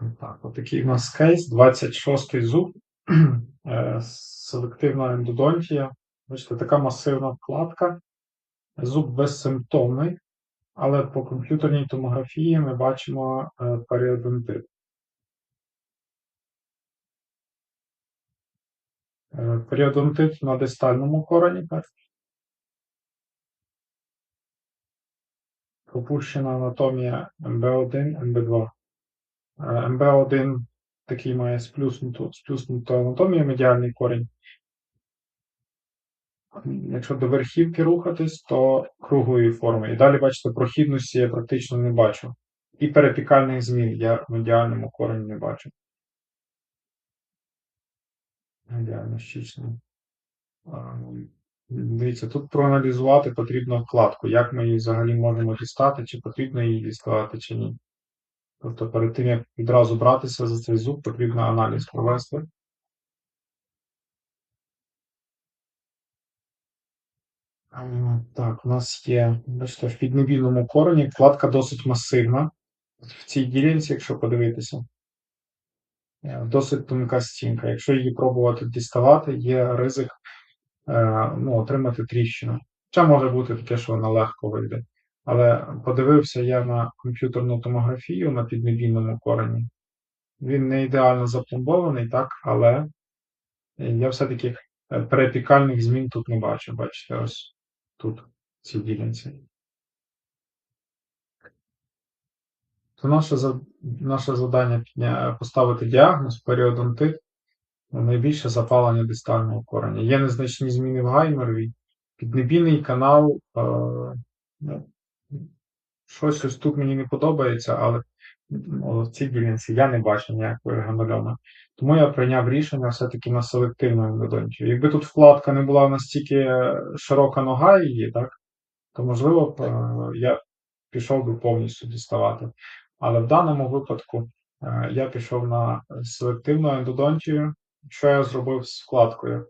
Так, отакий у нас кейс, 26-й зуб, е, селективна ендодонтія. Бачите, така масивна вкладка. Зуб безсимптомний, але по комп'ютерній томографії ми бачимо е, періодонтит. Е, Періодонтит на дистальному корені. так. Пропущена анатомія МБ1, МБ2. Е, МБ1 такий має сплюснуту, сплюснуту анатомію, медіальний корінь. Якщо до верхівки рухатись, то круглої форми. І далі, бачите, прохідності я практично не бачу. І перепікальних змін я в медіальному корені не бачу. Медіально щічно. Дивіться, тут проаналізувати потрібно вкладку, як ми її взагалі можемо дістати, чи потрібно її діставати, чи ні. Тобто перед тим, як відразу братися за цей зуб, потрібно аналіз провести. Так, у нас є, бачите, в піднебільному корені вкладка досить масивна. В цій ділянці, якщо подивитися, е, досить тонка стінка. Якщо її пробувати діставати, є ризик е, ну, отримати тріщину. Хоча може бути таке, що вона легко вийде. Але подивився я на комп'ютерну томографію на піднебільному корені. Він не ідеально запломбований, так, але я все-таки е, перепікальних змін тут не бачу. Бачите, ось тут, в цій ділянці. То наше, наше завдання поставити діагноз періодонтит, найбільше запалення дистального кореня. Є незначні зміни в гаймерові, піднебійний канал. Е, ну, щось ось тут мені не подобається, але ну, в цій ділянці я не бачу ніякої гемольоми. Тому я прийняв рішення все-таки на селективну ендодонтію. Якби тут вкладка не була настільки широка нога її, так, то можливо б е, я пішов би повністю діставати. Але в даному випадку е, я пішов на селективну ендодонтію. Що я зробив з вкладкою?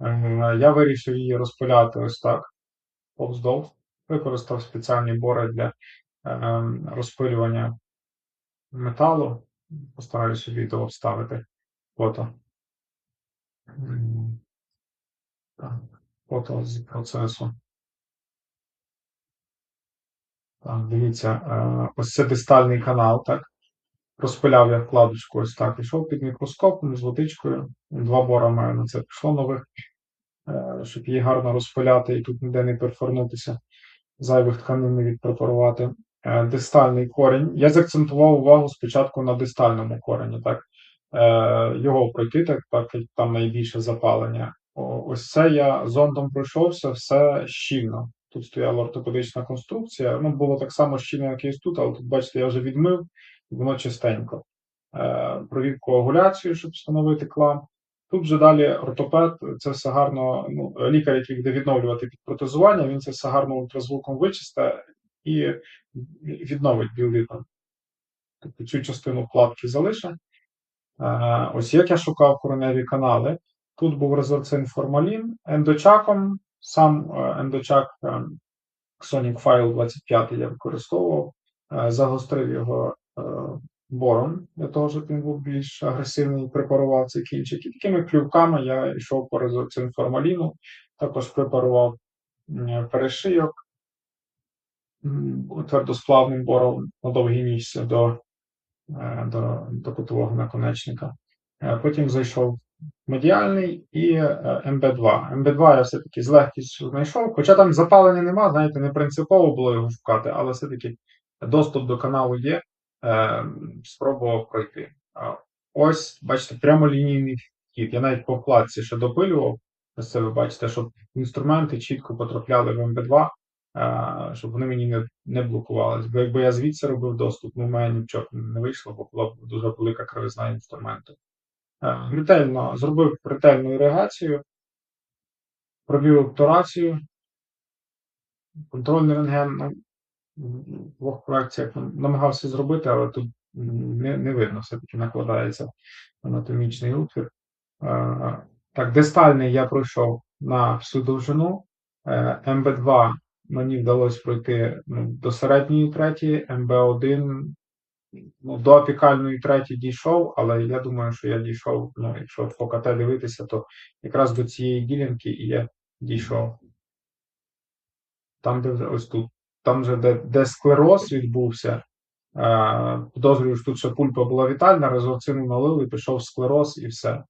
Е, Я вирішив її розпиляти ось так, повздовж. Використав спеціальні бори для е, розпилювання металу. Постараюся відео вставити фото. Так, фото з процесу. Так, дивіться, е, ось це дистальний канал, так? Розпиляв я вкладочку ось так. Пішов під мікроскопом з водичкою. Два бора маю на це пішло нових, е, щоб її гарно розпиляти і тут ніде не перфорнутися, зайвих тканин не відпрепарувати. Е, Дистальний корінь. Я заакцентував увагу спочатку на дистальному корені, так? Е, Його пройти, так, як там найбільше запалення. Ось це я зондом пройшовся, все щільно. Тут стояла ортопедична конструкція. Ну, було так само щільно, як і тут, але тут, бачите, я вже відмив, воно чистенько. Е, Провів коагуляцію, щоб встановити клам. Тут вже далі ортопед, це все гарно, ну, лікар, який буде відновлювати під протезування, він це все гарно ультразвуком вичисте і відновить біовідно. Тобто цю частину вкладки залише. Е, Ось як я шукав короневі канали. Тут був резорцин формалін ендочаком. Сам е, ендочак е, Sonic File 25 я використовував, загострив його бором для того, щоб він був більш агресивний і препарував цей кінчик. І такими клювками я йшов по резорцин формаліну, також препарував перешийок твердосплавним бором на довгій ніжці до, е, до, до кутового наконечника. Е, Потім зайшов медіальний і е, МБ2. МБ2 я все-таки з легкістю знайшов, хоча там запалення нема, знаєте, не принципово було його шукати, але все-таки доступ до каналу є, е, спробував пройти. Ось, бачите, прямолінійний вхід. Я навіть по вкладці ще допилював. Ось це ви бачите, щоб інструменти чітко потрапляли в МБ2, е, щоб вони мені не, не блокувались. Бо якби я звідси робив доступ, ну в мене нічого не вийшло, бо була б дуже велика кривизна інструменту. Е, Ретельно зробив ретельну іригацію, провів обтурацію, контрольний рентген ну, двох проекціях намагався зробити, але тут не, не видно, все-таки накладається анатомічний утвір. Так, дистальний я пройшов на всю довжину. Е, МБ2 мені вдалося пройти ну, до середньої третьої, МБ1 ну, до апікальної треті дійшов, але я думаю, що я дійшов, ну, якщо по КТ дивитися, то якраз до цієї ділянки і я дійшов. Там, де ось тут, там же, де, де склероз відбувся, е, підозрюю, що тут ще пульпа була вітальна, резорцину налили, пішов склероз і все.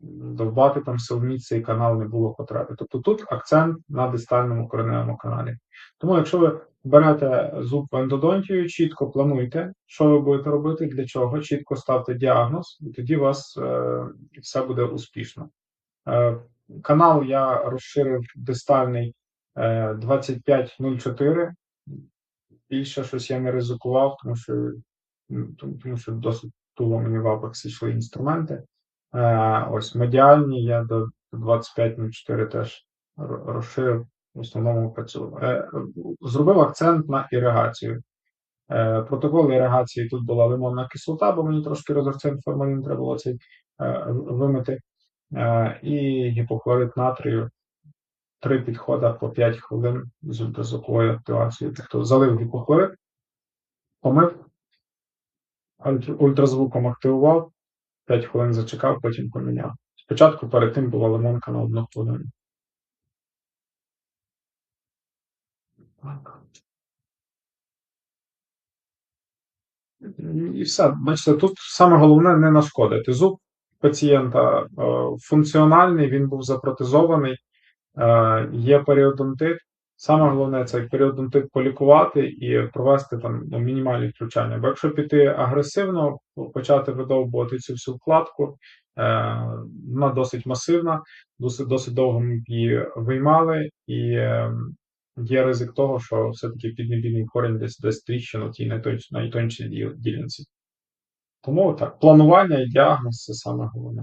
Довбати там силоміць цей канал не було потреби. Тобто тут акцент на дистальному кореневому каналі. Тому, якщо ви берете зуб в ендодонтію, чітко плануйте, що ви будете робити, для чого, чітко ставте діагноз, і тоді у вас е, все буде успішно. Е, канал я розширив дистальний 2504. Більше щось я не ризикував, тому що, тому, тому що досить туго мені в апексі йшли інструменти. Е, ось медіальні я до 2504 теж розширив. В основному працював. Е, зробив акцент на іригацію. Е, протокол іригації тут була лимонна кислота, бо мені трошки розорцин формалін треба було цей е, вимити. Е, і гіпохлорид натрію. Три підходи по 5 хвилин з ультразвуковою активацією. Тобто залив гіпохлорид, помив, ультразвуком активував, 5 хвилин зачекав, потім поміняв. Спочатку перед тим була лимонка на одну хвилину. І все. Бачите, тут саме головне не нашкодити. Зуб пацієнта е, функціональний, він був запротезований, є періодонтит. Саме головне цей періодонтит полікувати і провести там ну, мінімальні втручання. Бо якщо піти агресивно, почати видовбувати цю всю вкладку, е, вона досить масивна, досить, досить довго ми її виймали, і е, є ризик того, що все-таки піднебільний корінь десь десь тріщину в тій найтонш- найтоншій ділянці. Тому так, планування і діагноз це саме головне.